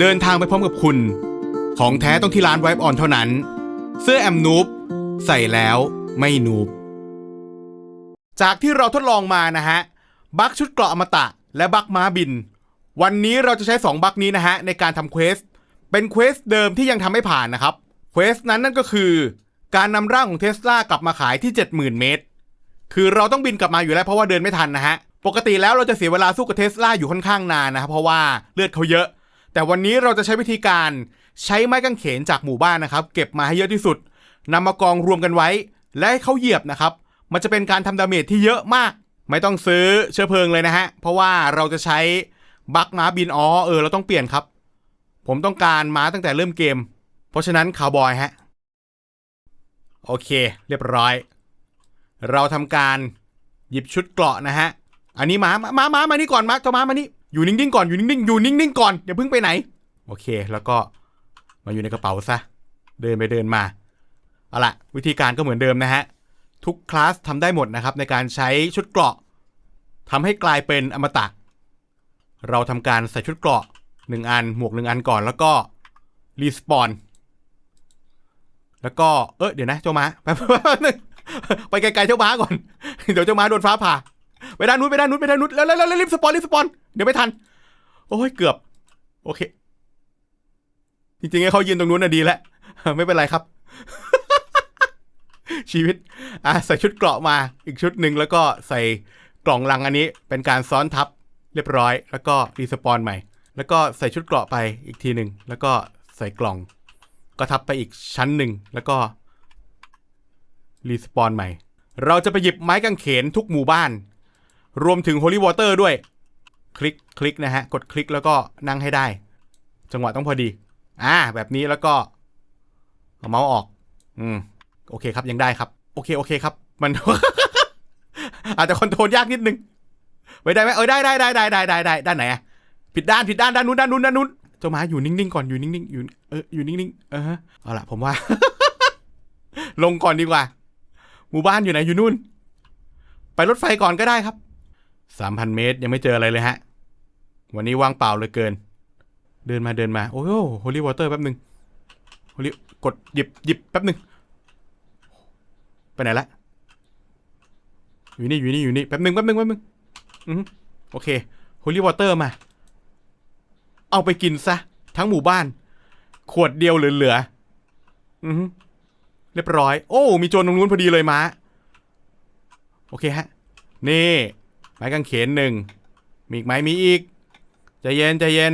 เดินทางไปพร้อมกับคุณ ของแท้ต้องที่ร้านไวป์ออนเท่านั้น เสื้อแอมนูบใส่แล้วไม่นูบจากที่เราทดลองมานะฮะ บัคชุดเกราะอมตะ และบัคม้าบิน วันนี้เราจะใช้ 2 บัคนี้นะฮะ ในการทำเควส เป็นเควสเดิมที่ยังทำไม่ผ่านนะครับ เควสนั้นนั่นก็คือ การนำร่างของเทสลากลับมาขายที่ 70,000 เมตร คือเราต้องบินกลับมาอยู่แล้วเพราะว่าเดินไม่ทันนะฮะ ปกติแล้วเราจะเสียเวลาสู้กับเทสลาอยู่ค่อนข้างนานนะครับเพราะว่าเลือดเขาเยอะ แต่วันนี้เราจะใช้วิธีการใช้ไม้กางเขนจากหมู่บ้านนะครับ เก็บมาให้เยอะที่สุดนำมากองรวมกันไว้ และให้เขาเหยียบนะครับ มันจะเป็นการทำดาเมจที่เยอะมาก ไม่ต้องซื้อเชื้อเพลิงเลยนะฮะ เพราะว่าเราจะใช้บัคม้าบินอ๋อเออเราต้องเปลี่ยนครับ ผมต้องการม้าตั้งแต่เริ่มเกม เพราะฉะนั้นคาวบอยฮะโอเค เรียบร้อย เราทำการหยิบชุดเกราะนะฮะ อันนี้ม้าม้าม้ามานี่ก่อนม้าเจ้าม้ามานี่ อยู่นิ่งๆก่อนอยู่นิ่งๆอยู่นิ่งๆก่อนอย่าเพิ่งไปไหน โอเค แล้วก็มาอยู่ในกระเป๋าซะ เดินไปเดินมาเอาละวิธีการก็เหมือนเดิมนะฮะ ทุกคลาสทำได้หมดนะครับ ในการใช้ชุดเกราะทำให้กลายเป็นอมตะ เราทำการใส่ชุดเกราะหนึ่งอันหมวกหนึ่งอันก่อนแล้วก็รีสปอนแล้วก็เออเดี๋ยวนะเจ้าม้าแป๊บนึงไปไกลๆเจ้าม้าก่อน เดี๋ยวเจ้าม้าโดนฟ้าผ่าไปด้านนู้นไปด้านนู้นไปด้านนู้นแล้วแล้วแล้วรีบสปอนรีบสปอน เดี๋ยวไม่ทัน โอ้ยเกือบ โอเค จริงๆให้เขายืนตรงนู้นน่ะดีแล้ว ไม่เป็นไรครับ ชีวิต อะใส่ชุดเกราะมาอีกชุดหนึ่งแล้วก็ใส่กล่องลังอันนี้ เป็นการซ้อนทับเรียบร้อย แล้วก็รีสปอนใหม่ แล้วก็ใส่ชุดเกราะไปอีกทีหนึ่งแล้วก็ใส่กล่อง ก็ทับไปอีกชั้นหนึ่งแล้วก็รีสปอนใหม่ เราจะไปหยิบไม้กางเขนทุกหมู่บ้าน รวมถึง Holy Water ด้วย คลิกคลิกนะฮะกดคลิกแล้วก็นั่งให้ได้ จังหวะต้องพอดีอ่าแบบนี้แล้วก็เอาเมาส์ออก อืมโอเคครับยังได้ครับ โอเคโอเคครับ มัน อาจจะคอนโทรลยากนิดนึงไว้ได้ไหมเออได้ได้ได้ได้ได้ได้ได้ด้านไหนอะผิดด้านผิดด้านด้านนู้นด้านนู้นด้านนู้นเจ้าหมาอยู่นิ่งๆก่อนอยู่นิ่งๆอยู่เอออยู่นิ่งๆเออฮะเอาล่ะผมว่า ลงก่อนดีกว่า หมู่บ้านอยู่ไหนอยู่นู่น ไปรถไฟก่อนก็ได้ครับ สามพันเมตร ยังไม่เจออะไรเลยฮะ วันนี้ว่างเปล่าเลยเกิน เดินมาเดินมา โอ้โหโฮลี่วอเตอร์แป๊บหนึ่งโฮลี่กดหยิบหยิบแป๊บหนึ่งไปไหนละอยู่นี่อยู่นี่อยู่นี่แป๊บหนึ่งแป๊บหนึ่งแป๊บหนึ่งอือฮึโอเคโฮลี่วอเตอร์มา เอาไปกินซะ ทั้งหมู่บ้าน ขวดเดียวเหลือๆอือฮึเรียบร้อย โอ้ มีโจรตรงนู้นพอดีเลยม้า โอเคฮะ นี่ ไม้กางเขนหนึ่งมีอีกไหมมีอีกใจเย็นใจเย็น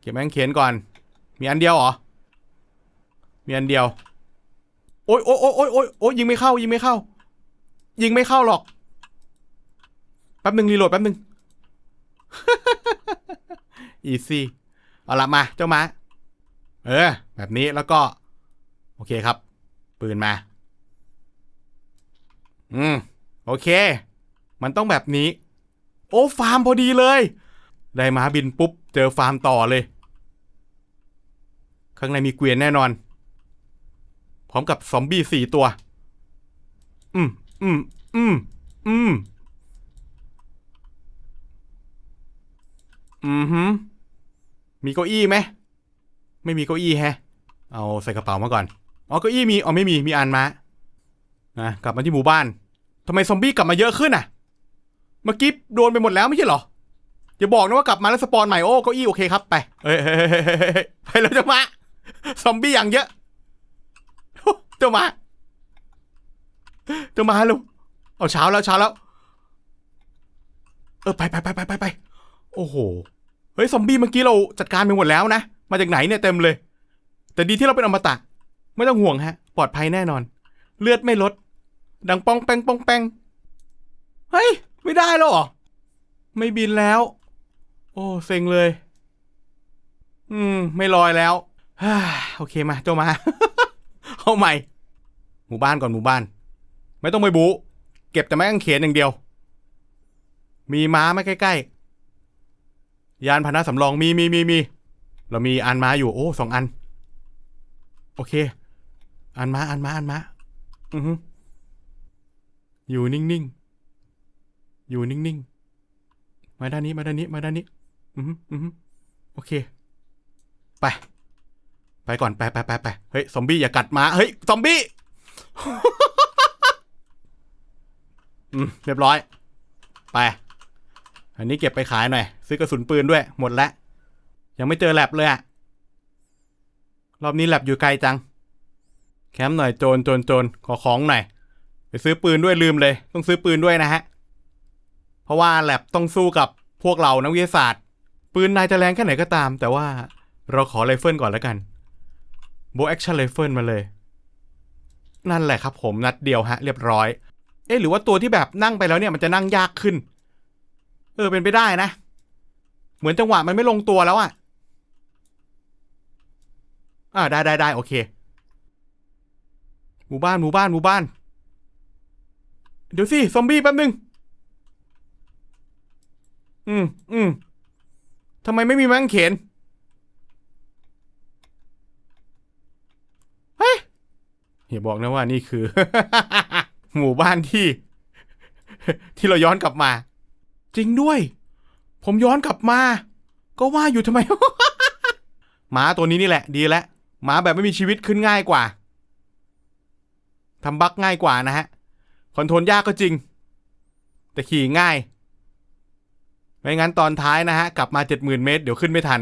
เก็บไม้กางเขนก่อน มีอันเดียวเหรอ มีอันเดียว โอ๊ยโอ๊ยโอ๊ยโอ๊ยโอ๊ยโอ๊ยยิงไม่เข้า ยิงไม่เข้า ยิงไม่เข้าหรอก แป๊บหนึ่งรีโหลดแป๊บหนึ่งอีซี่เอาละมาเจ้ามา เออ แบบนี้แล้วก็ โอเคครับ ปืนมา อืม โอเค มันต้องแบบนี้ โอ้ฟาร์มพอดีเลย ได้ม้าบินปุ๊บ เจอฟาร์มต่อเลย ข้างในมีเกวียนแน่นอน พร้อมกับซอมบี้สี่ตัว อืมอืมอืมอืมอืมฮึมีเก้าอี้ไหม ไม่มีเก้าอี้แฮะ เอาใส่กระเป๋ามาก่อน อ๋อเก้าอี้มี อ๋อไม่มี มีอันมา นะ กลับมาที่หมู่บ้าน ทำไมซอมบี้กลับมาเยอะขึ้นอะ เมื่อกี้โดนไปหมดแล้วไม่ใช่เหรออย่าบอกนะว่ากลับมาแล้วสปอนใหม่โอ้เก้าอี้โอเคครับไปเฮ้ยเฮ้ยเฮ้ยเฮ้ยเฮ้ยไปแล้วเจ้ามาซอมบี้อย่างเยอะเจ้ามาเจ้ามาลูกเอาเช้าแล้วเช้าแล้ว เออไปไปไปไปไปไปโอ้โหเฮ้ยซอมบี้เมื่อกี้เราจัดการไปหมดแล้วนะมาจากไหนเนี่ยเต็มเลย แต่ดีที่เราเป็นอมตะไม่ต้องห่วงฮะ ปลอดภัยแน่นอน เลือดไม่ลด ดังปองแปงปองแปงเฮ้ย ไม่ได้แล้วเหรอ ไม่บินแล้ว โอ้เซ็งเลย อืม ไม่ลอยแล้วฮ่าโอเคมาเจ้ามา เอาใหม่ หมู่บ้านก่อนหมู่บ้าน ไม่ต้องไปบู เก็บแต่ไม้กางเขนอย่างเดียว มีม้าไหมใกล้ๆ ยานพาหนะสำรองมีมีมีมี เรามีอันม้าอยู่ โอ้สองอัน โอเค อันม้าอันม้าอันม้า อือฮึอยู่นิ่งๆ อยู่นิ่งๆ มาด้านนี้มาด้านนี้มาด้านนี้ อือฮึอือฮึโอเค ไป ไปก่อนไปไปไปไปเฮ้ยซอมบี้อย่ากัดมา เฮ้ยซอมบี้อืมเรียบร้อย ไป อันนี้เก็บไปขายหน่อย ซื้อกระสุนปืนด้วย หมดแล้ว ยังไม่เจอแลบเลยอะรอบนี้แลบอยู่ไกลจัง แคมป์หน่อยโจรโจรโจรขอของหน่อย ไปซื้อปืนด้วยลืมเลย ต้องซื้อปืนด้วยนะฮะ เพราะว่าแลบต้องสู้กับพวกเรานักวิทยาศาสตร์ ปืนนายจะแรงแค่ไหนก็ตาม แต่ว่าเราขอไรเฟิลก่อนแล้วกันโบแอคชั่นไรเฟิลมาเลย นั่นแหละครับผมนัดเดียวฮะ เรียบร้อย เอ๊ะหรือว่าตัวที่แบบนั่งไปแล้วเนี่ยมันจะนั่งยากขึ้น เออเป็นไปได้นะ เหมือนจังหวะมันไม่ลงตัวแล้วอะอ่าได้ได้ได้โอเค หมู่บ้านหมู่บ้านหมู่บ้าน เดี๋ยวสิซอมบี้แป๊บนึง อืมอืมทำไมไม่มีแมงเขนเฮ้ยอย่าบอกนะว่านี่คือ หมู่บ้านที่ ที่เราย้อนกลับมา จริงด้วย ผมย้อนกลับมา ก็ว่าอยู่ทำไม หมาตัวนี้นี่แหละ ดีแล้วหมาแบบไม่มีชีวิตขึ้นง่ายกว่าทำบักง่ายกว่านะฮะคอนโทรลยากก็จริง แต่ขี่ง่าย ไม่งั้นตอนท้ายนะฮะ กลับมาเจ็ดหมื่นเมตร เดี๋ยวขึ้นไม่ทัน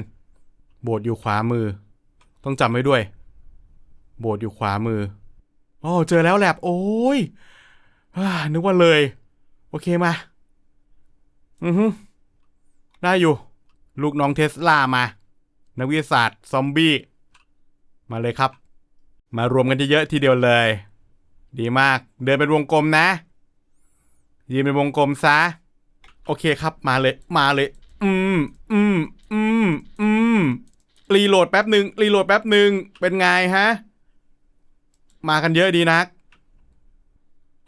โบสถ์อยู่ขวามือ ต้องจำไว้ด้วย โบสถ์อยู่ขวามือโอ้เจอแล้วแลบโอ้ยอนึกว่าเลย โอเคมา อือฮึได้อยู่ ลูกน้องเทสลามา นักวิทยาศาสตร์ ซอมบี้ มาเลยครับ มารวมกันเยอะๆทีเดียวเลย ดีมาก เดินเป็นวงกลมนะ ยืนเป็นวงกลมซะ โอเคครับมาเลยมาเลย อืมอืมอืมอืมรีโหลดแป๊บหนึ่งรีโหลดแป๊บหนึ่งเป็นไงฮะ มากันเยอะดีนัก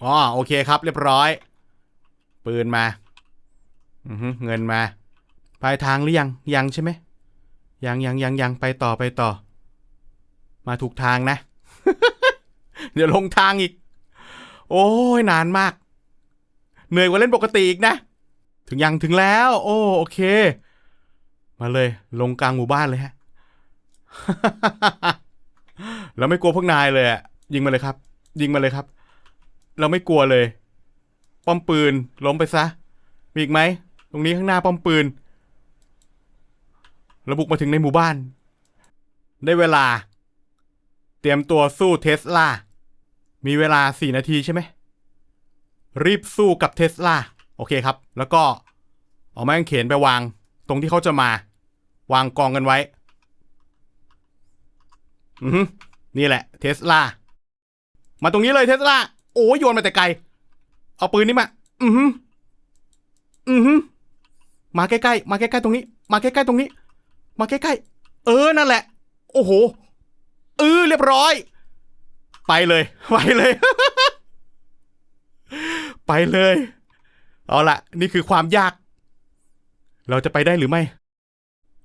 อ๋อโอเคครับ เรียบร้อย ปืนมาเงินมาปลายทางหรือยังยังใช่ไหมยังยังยังยังไปต่อไปต่อ มาถูกทางนะ เดี๋ยวลงทางอีก โอ้ยนานมาก เหนื่อยกว่าเล่นปกติอีกนะ ถึงยังถึงแล้ว โอ้โอเค มาเลย ลงกลางหมู่บ้านเลยฮะ เราไม่กลัวพวกนายเลยอะยิงมาเลยครับ ยิงมาเลยครับ เราไม่กลัวเลย ป้อมปืนล้มไปซะ มีอีกไหม ตรงนี้ข้างหน้าป้อมปืนราบุกมาถึงในหมู่บ้าน ได้เวลา เตรียมตัวสู้เทสลา มีเวลาสี่นาทีใช่ไหม รีบสู้กับเทสลา โอเคครับ แล้วก็เอาไม้กางเขนไปวางตรงที่เขาจะมา วางกองกันไว้ อือนี่แหละเทสลา มาตรงนี้เลยเทสลา โอ้ยโยนมาแต่ไกล เอาปืนนี้มา อือฮึอือฮึมาใกล้ๆ มาใกล้ๆตรงนี้ มาใกล้ๆตรงนี้ มาใกล้ๆ เออ นั่นแหละ โอ้โห เออ เรียบร้อย ไปเลย ไปเลย ไปเลย เอาละนี่คือความยาก เราจะไปได้หรือไม่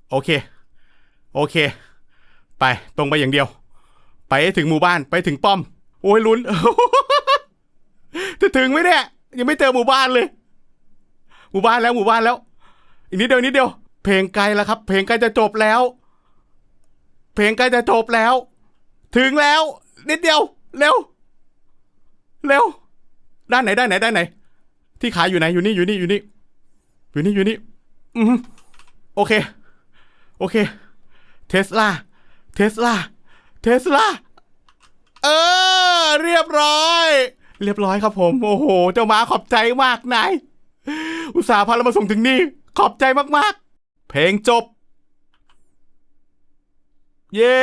โอเค โอเค ไปตรงไปอย่างเดียว ไปถึงหมู่บ้านไปถึงป้อม โอ้ยลุ้นจะถึงไหมเนี่ยยังไม่เจอหมู่บ้านเลย หมู่บ้านแล้วหมู่บ้านแล้ว อีกนิดเดียวนิดเดียว เพลงไกลแล้วครับ เพลงใกล้จะจบแล้ว เพลงใกล้จะจบแล้ว ถึงแล้ว นิดเดียว เร็ว เร็ว ด้านไหนด้านไหนด้านไหน ที่ขายอยู่ไหนอยู่นี่อยู่นี่อยู่นี่อยู่นี่อยู่นี่อืมโอเค โอเคเทสลาเทสลาเทสลาเออ เรียบร้อย เรียบร้อยครับผม โอ้โห เจ้าหมาขอบใจมากนายอุตส่าห์พาเรามาส่งถึงนี่ ขอบใจมากๆ เพลงจบ เย้